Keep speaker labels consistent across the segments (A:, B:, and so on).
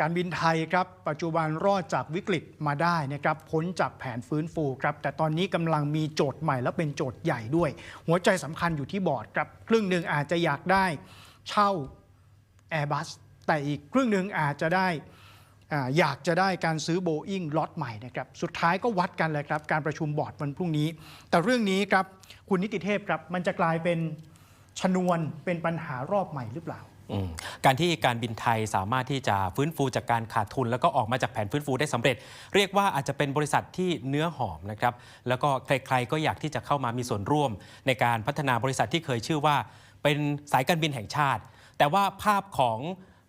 A: การบินไทยครับปัจจุบันรอดจากวิกฤตมาได้นะครับพ้นจากแผนฟื้นฟูครับแต่ตอนนี้กำลังมีโจทย์ใหม่และเป็นโจทย์ใหญ่ด้วย หัวใจสำคัญอยู่ที่บอร์ดครับครึ่งหนึ่งอาจจะอยากได้เช่า Airbus แต่อีกครึ่งหนึ่งอาจจะได้อ่าอยากจะได้การซื้อโบอิงล็อตใหม่นะครับสุดท้ายก็วัดกันเลยครับการประชุมบอร์ดวันพรุ่งนี้ แต่เรื่องนี้ครับคุณนิติเทพครับมันจะกลายเป็นชนวนเป็นปัญหารอบใหม่หรือเปล่า
B: การที่การบินไทยสามารถที่จะฟื้นฟูจากการขาดทุน แล้วก็ออกมาจากแผนฟื้นฟูได้สำเร็จ เรียกว่าอาจจะเป็นบริษัทที่เนื้อหอมนะครับแล้วก็ใครๆก็อยากที่จะเข้ามามีส่วนร่วม ในการพัฒนาบริษัทที่เคยชื่อว่า เป็นสายการบินแห่งชาติ แต่ว่าภาพของ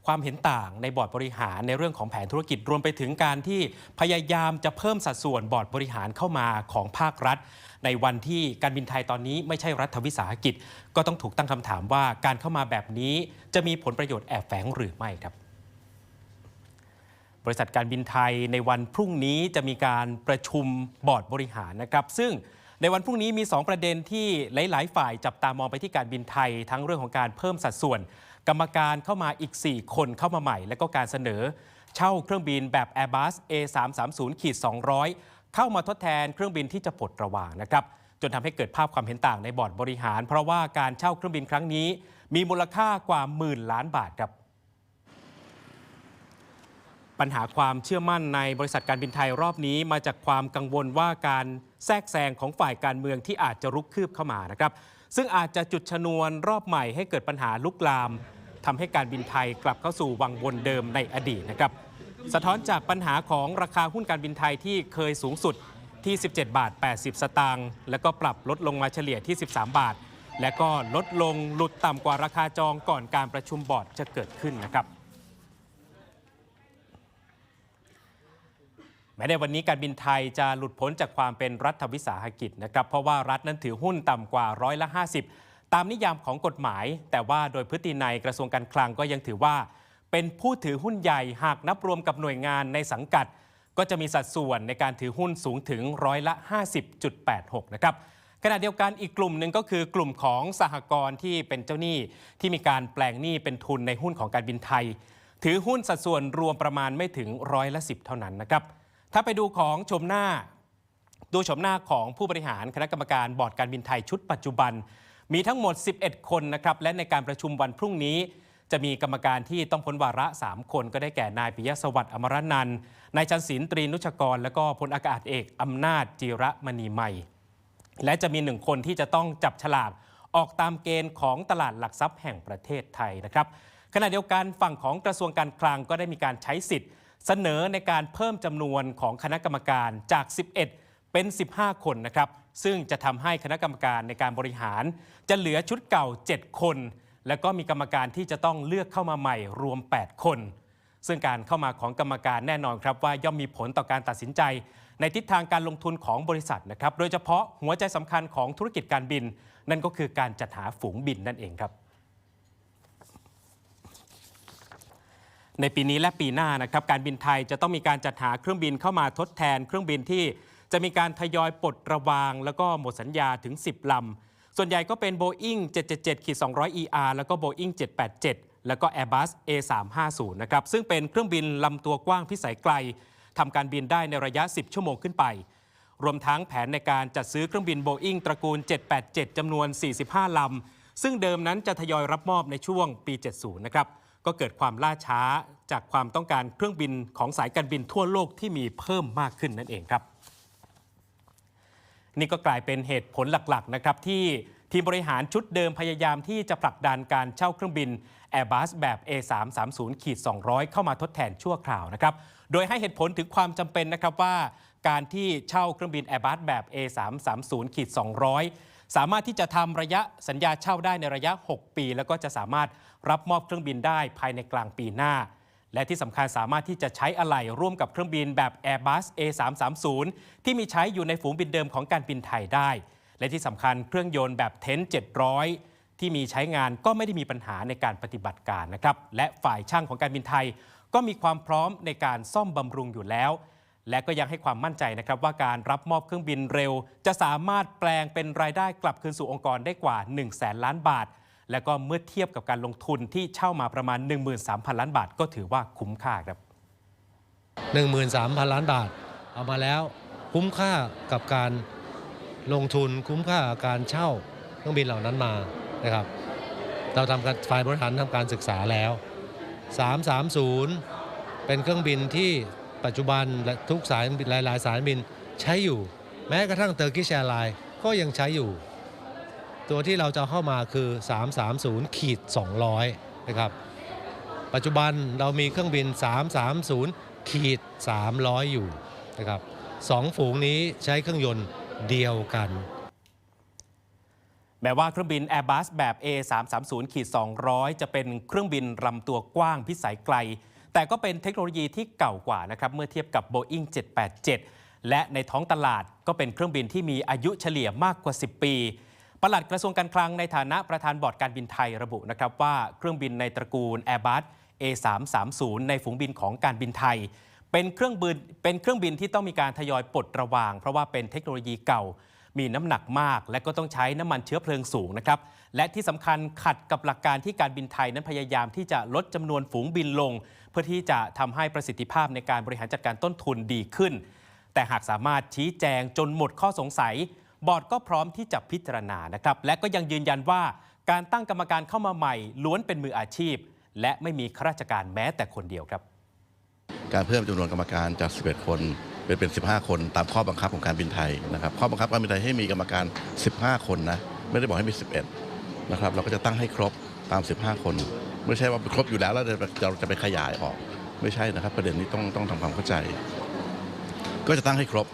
B: ความเห็นต่างในบอร์ดบริหารในเรื่องของแผนธุรกิจรวมไปถึงการที่พยายามจะเพิ่มสัดส่วนบอร์ดบริหารเข้ามาของภาครัฐ ในวันที่การบินไทยตอนนี้ไม่ใช่รัฐวิสาหกิจ ก็ต้องถูกตั้งคำถามว่าการเข้ามาแบบนี้จะมีผลประโยชน์แอบแฝงหรือไม่ครับบริษัทการบินไทยในวันพรุ่งนี้จะมีการประชุมบอร์ดบริหารนะครับ ซึ่งในวันพรุ่งนี้มี 2 ประเด็นที่หลาย ๆ ฝ่ายจับตามองไปที่การบินไทย ทั้งเรื่องของการเพิ่มสัดส่วน กรรมการเข้ามาอีก 4 คนเข้ามาใหม่ และก็การเสนอ เช่าเครื่องบินแบบ Airbus A330-200 เข้ามาทดแทนเครื่องบินที่จะปลดระวางนะครับจนทำให้เกิดภาพความเห็นต่างในบอร์ดบริหาร เพราะว่าการเช่าเครื่องบินครั้งนี้ มีมูลค่ากว่าหมื่นล้านบาทครับปัญหาความเชื่อมั่นในบริษัทการบินไทยรอบนี้ มาจากความกังวลว่าการแทรกแซงของฝ่ายการเมืองที่อาจจะรุกคืบเข้ามานะครับ ซึ่งอาจจะจุดชนวนรอบใหม่ให้เกิดปัญหาลุกลามทำให้การบินไทยกลับเข้าสู่วังวนเดิมในอดีตนะครับ สะท้อนจากปัญหาของราคาหุ้นการบินไทยที่เคยสูงสุดที่ 17 บาท 80 สตางค์แล้วก็ปรับลดลงมาเฉลี่ยที่ 13 บาท และก็ลดลงหลุดต่ำกว่าราคาจองก่อนการประชุมบอร์ดจะเกิดขึ้นนะครับแม้ในวันนี้การบินไทยจะหลุดพ้นจากความเป็นรัฐวิสาหกิจนะครับเพราะว่ารัฐนั้นถือหุ้นต่ำกว่าร้อยละ 50 ตามนิยามของกฎหมาย แต่ว่าโดยพฤตินัยกระทรวงการคลังก็ยังถือว่า เป็นผู้ถือหุ้นใหญ่หากนับรวมกับหน่วยงานในสังกัด ก็จะมีสัดส่วนในการถือหุ้นสูงถึงร้อยละ 50.86 นะครับขณะเดียวกันอีกกลุ่มหนึ่งก็คือกลุ่มของสหกรณ์ที่เป็นเจ้าหนี้ที่มีการแปลงหนี้เป็นทุนในหุ้นของการบินไทย ถือหุ้นสัดส่วนรวมประมาณไม่ถึงร้อยละ10 เท่านั้นนะครับถ้าไปดูของชมหน้า ดูชมหน้าของผู้บริหารคณะกรรมการบอร์ดการบินไทยชุดปัจจุบัน มีทั้งหมด 11 คนนะครับและในการประชุมวันพรุ่งนี้ จะมีกรรมการที่ต้องพ้นวาระ 3 คนก็ได้แก่นายปิยสวัสดิ์อมรนันท์นายชันศิลป์ตรีนุชกร และก็พลอากาศเอกอำนาจจีระมณีใหม่ และจะมีหนึ่งคนที่จะต้องจับฉลากออกตามเกณฑ์ของตลาดหลักทรัพย์แห่งประเทศไทยนะครับขณะเดียวกันฝั่งของกระทรวงการคลังก็ได้มีการใช้สิทธิ์ เสนอในการเพิ่มจำนวนของคณะกรรมการจาก 11 เป็น 15 คนนะครับซึ่งจะทำให้คณะกรรมการในการบริหาร จะเหลือชุดเก่า 7 คน แล้วก็มีกรรมการที่จะต้องเลือกเข้ามาใหม่รวม 8 คน ซึ่งการเข้ามาของกรรมการแน่นอนครับว่าย่อมมีผลต่อการตัดสินใจ ในทิศทางการลงทุนของบริษัทนะครับ โดยเฉพาะหัวใจสำคัญของธุรกิจการบิน นั่นก็คือการจัดหาฝูงบินนั่นเองครับในปีนี้และปีหน้านะครับการบินไทยจะต้องมีการจัดหาเครื่องบินเข้ามาทดแทน เครื่องบินที่จะมีการทยอยปลดระวาง แล้วก็หมดสัญญาถึง 10 ลำ ส่วนใหญ่ก็เป็น Boeing 777-200 ER แล้วก็ Boeing 787 แล้วก็ Airbus A350 นะครับ ซึ่งเป็นเครื่องบินลำตัวกว้างพิสัยไกลทำการบินได้ในระยะ 10 ชั่วโมงขึ้นไป รวมทั้งแผนในการจัดซื้อเครื่องบิน Boeing ตระกูล 787 จำนวน 45 ลำ ซึ่งเดิมนั้นจะทยอยรับมอบในช่วงปี 70 นะครับ ก็เกิดความล่าช้าจากความต้องการเครื่องบินของสายการบินทั่วโลกที่มีเพิ่มมากขึ้นนั่นเองครับ นี่ก็กลายเป็นเหตุผลหลักๆนะครับที่ทีมบริหารชุดเดิมพยายามที่จะผลักดันการเช่าเครื่องบิน Airbus แบบ A330-200 เข้ามาทดแทนชั่วคราวนะครับ โดยให้เหตุผลถึงความจำเป็นนะครับว่า การที่เช่าเครื่องบิน Airbus แบบ A330-200 สามารถที่จะทำระยะสัญญาเช่าได้ในระยะ 6 ปี แล้วก็จะสามารถรับมอบเครื่องบินได้ภายในกลางปีหน้า และที่สำคัญสามารถที่จะใช้อะไหล่ร่วมกับเครื่องบินแบบ Airbus A330 ที่มีใช้อยู่ในฝูงบินเดิมของการบินไทยได้ และที่สำคัญเครื่องยนต์แบบเทน700 ที่มีใช้งานก็ไม่ได้มีปัญหาในการปฏิบัติการนะครับ และฝ่ายช่างของการบินไทย ก็มีความพร้อมในการซ่อมบำรุงอยู่แล้ว และก็ยังให้ความมั่นใจนะครับว่าการรับมอบเครื่องบินเร็ว จะสามารถแปลงเป็นรายได้กลับคืนสู่องค์กรได้กว่า 1 0 0 0 0แสนล้านบาท และก็เมื่อเทียบกับการลงทุนที่เช่ามาประมาณ 13,000 ล้านบาท ก็ถือว่าคุ้มค่าครับ
C: 13,000 ล้านบาท เอามาแล้วคุ้มค่ากับการลงทุนคุ้มค่ากับการเช่าเครื่องบินเหล่านั้นมานะครับ เราทำการฝ่ายบริหารทำการศึกษาแล้ว 330 เป็นเครื่องบินที่ปัจจุบันและทุกสายหลาย ๆ สายบินใช้อยู่ แม้กระทั่งเตอร์กิชแอร์ไลน์ก็ยังใช้อยู่ ตัวที่เราจะเข้ามาคือ 330ขีด200 นะครับ ปัจจุบันเรามีเครื่องบิน 330ขีด300 อยู่นะครับสองฝูงนี้ใช้เครื่องยนต์เดียวกัน
B: แม้ว่าเครื่องบิน Airbus แบบ A330 ขีด200 จะเป็นเครื่องบินลำตัวกว้างพิสัยไกล แต่ก็เป็นเทคโนโลยีที่เก่ากว่านะครับเมื่อเทียบกับ Boeing 787 และในท้องตลาดก็เป็นเครื่องบินที่มีอายุเฉลี่ยมากกว่า 10 ปี ปลัดกระทรวงการคลังในฐานะประธานบอร์ดการบินไทยระบุนะครับว่าเครื่องบินในตระกูล Airbus A330 ในฝูงบินของการบินไทย เป็นเครื่องบินเป็นเครื่องบินที่ต้องมีการทยอยปลดระวาง เพราะว่าเป็นเทคโนโลยีเก่า มีน้ำหนักมาก และก็ต้องใช้น้ำมันเชื้อเพลิงสูงนะครับและที่สำคัญขัดกับหลักการที่การบินไทยนั้นพยายามที่จะลดจำนวนฝูงบินลง เพื่อที่จะทำให้ประสิทธิภาพในการบริหารจัดการต้นทุนดีขึ้น แต่หากสามารถชี้แจงจนหมดข้อสงสัย บอร์ดก็พร้อมที่จะพิจารณานะครับ และก็ยังยืนยันว่าการตั้งกรรมการเข้ามาใหม่ ล้วนเป็นมืออาชีพ และไม่มีข้าราชการแม้แต่คนเดียวครับ
D: การเพิ่มจำนวนกรรมการจาก 11 คนเป็นเป็น 15 คนตามข้อบังคับของการบินไทยนะครับข้อบังคับการบินไทยให้มีกรรมการ 15 คนนะไม่ได้บอกให้มี 11 นะครับเราก็จะตั้งให้ครบตาม 15 คน ไม่ใช่ว่าครบอยู่แล้วแล้วเราจะไปขยายออก ไม่ใช่นะครับ ประเด็นนี้ต้องต้องทำความเข้าใจ ก็จะตั้งให้ครบ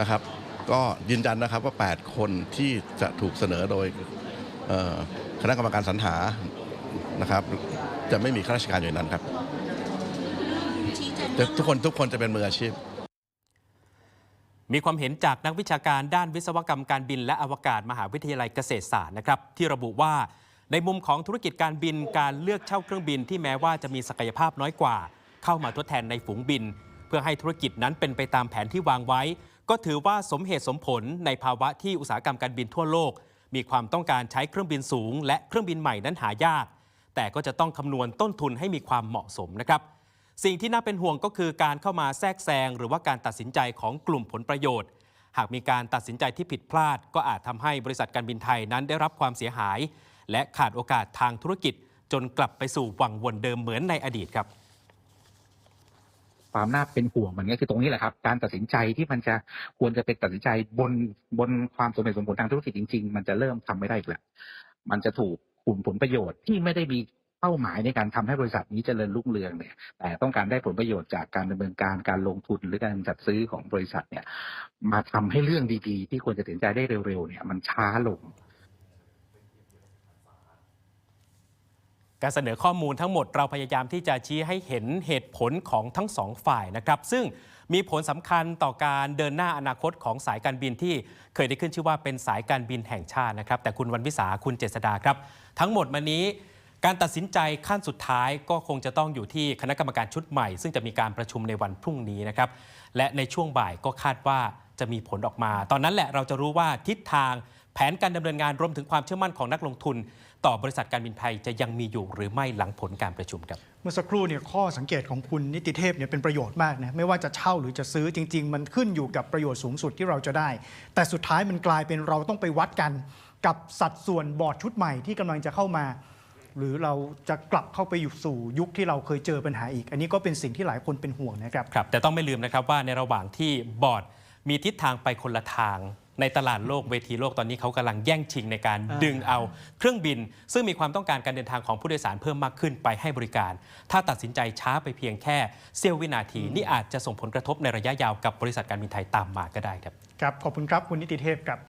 D: นะครับ ก็ยืนยันนะครับว่า 8 คนที่จะถูกเสนอโดยเอ่อคณะกรรมการสรรหานะครับ จะไม่มีข้าราชการอยู่ในนั้นครับแต่ทุกคนทุกคนจะเป็นมืออาชีพ
B: มีความเห็นจากนักวิชาการด้านวิศวกรรมการบินและอวกาศมหาวิทยาลัยเกษตรศาสตร์นะครับ ที่ระบุว่าในมุมของธุรกิจการบินการเลือกเช่าเครื่องบินที่แม้ว่าจะมีศักยภาพน้อยกว่า เข้ามาทดแทนในฝูงบิน เพื่อให้ธุรกิจนั้นเป็นไปตามแผนที่วางไว้ ก็ถือว่าสมเหตุสมผลในภาวะที่อุตสาหกรรมการบินทั่วโลก มีความต้องการใช้เครื่องบินสูง และเครื่องบินใหม่นั้นหายาก แต่ก็จะต้องคำนวณต้นทุนให้มีความเหมาะสมนะครับ สิ่งที่น่าเป็นห่วงก็คือการเข้ามาแทรกแซงหรือว่าการตัดสินใจของกลุ่มผลประโยชน์ หากมีการตัดสินใจที่ผิดพลาด ก็อาจทำให้บริษัทการบินไทยนั้นได้รับความเสียหาย และขาดโอกาสทางธุรกิจ จนกลับไปสู่วังวนเดิมเหมือนในอดีตครับ
E: ความน่าเป็นห่วงมันก็คือตรงนี้แหละครับ การตัดสินใจที่มันจะควรจะเป็นตัดสินใจบนบนความสมเหตุสมผลทางธุรกิจจริง ๆ มันจะเริ่มทำไม่ได้อีกแล้วมันจะถูกกลุ่มผลประโยชน์ที่ไม่ได้มีเป้าหมายในการทำให้บริษัทนี้เจริญรุ่งเรืองเนี่ย แต่ต้องการได้ผลประโยชน์จากการดำเนินการการลงทุนหรือการจัดซื้อของบริษัทเนี่ย มาทำให้เรื่องดีๆ ที่ควรจะตัดสินใจได้เร็วๆเนี่ย มันช้าลง
B: การเสนอข้อมูลทั้งหมดเราพยายามที่จะชี้ให้เห็นเหตุผลของทั้งสองฝ่ายนะครับซึ่งมีผลสำคัญต่อการเดินหน้าอนาคตของสายการบินที่เคยได้ขึ้นชื่อว่าเป็นสายการบินแห่งชาตินะครับ แต่คุณวันวิสาคุณเจษดาครับ ทั้งหมดมานี้ การตัดสินใจขั้นสุดท้ายก็คงจะต้องอยู่ที่คณะกรรมการชุดใหม่ ซึ่งจะมีการประชุมในวันพรุ่งนี้นะครับและในช่วงบ่ายก็คาดว่าจะมีผลออกมา ตอนนั้นแหละเราจะรู้ว่าทิศทางแผนการดำเนินงานรวมถึงความเชื่อมั่นของนักลงทุน ต่อบริษัทการบินไทยจะยังมีอยู่หรือไม่หลังผลการประชุมครับ
A: เมื่อสักครู่เนี่ยข้อสังเกตของคุณนิติเทพเนี่ยเป็นประโยชน์มากนะไม่ว่าจะเช่าหรือจะซื้อจริง ๆ มันขึ้นอยู่กับประโยชน์สูงสุดที่เราจะได้ แต่สุดท้ายมันกลายเป็นเราต้องไปวัดกันกับสัดส่วนบอร์ดชุดใหม่ที่กำลังจะเข้ามา หรือเราจะกลับเข้าไปอยู่สู่ยุคที่เราเคยเจอปัญหาอีก อันนี้ก็เป็นสิ่งที่หลายคนเป็นห่วงนะครับ
B: ครับ แต่ต้องไม่ลืมนะครับว่าในระหว่างที่บอร์ดมีทิศทางไปคนละทาง ในตลาดโลกเวทีโลกตอนนี้เขากำลังแย่งชิงในการ
A: อ่า
B: ดึงเอาเครื่องบิน ซึ่งมีความต้องการการเดินทางของผู้โดยสารเพิ่มมากขึ้นไปให้บริการ ถ้าตัดสินใจช้าไปเพียงแค่เสี้ยววินาทีนี่อาจจะส่งผลกระทบในระยะยาวกับบริษัทการบินไทยตามมาก็ได้ครับ
A: ครับ ขอบคุณครับ คุณนิติเทพครับ